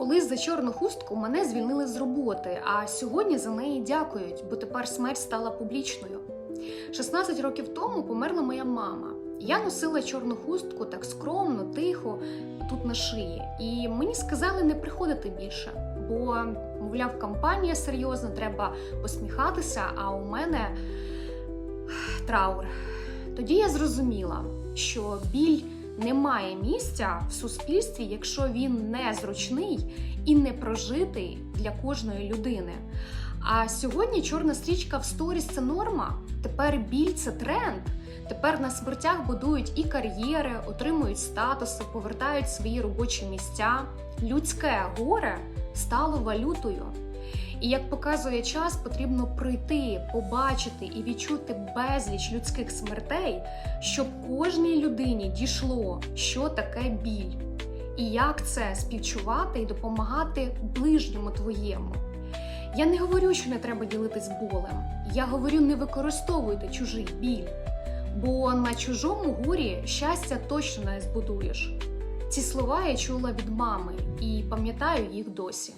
Колись за чорну хустку мене звільнили з роботи, а сьогодні за неї дякують, бо тепер смерть стала публічною. 16 років тому померла моя мама. Я носила чорну хустку так скромно, тихо, тут на шиї. І мені сказали не приходити більше, бо, мовляв, кампанія серйозна, треба посміхатися, а у мене траур. Тоді я зрозуміла, що біль не має місця в суспільстві, якщо він не зручний і не прожитий для кожної людини. А сьогодні чорна стрічка в сторіс це норма. Тепер біль це тренд. Тепер на смертях будують і кар'єри, отримують статуси, повертають свої робочі місця. Людське горе стало валютою. І як показує час, потрібно прийти, побачити і відчути безліч людських смертей, щоб кожній людині дійшло, що таке біль, і як це співчувати і допомагати ближньому твоєму. Я не говорю, що не треба ділитись болем. Я говорю, не використовуйте чужий біль, бо на чужому горі щастя точно не збудуєш. Ці слова я чула від мами і пам'ятаю їх досі.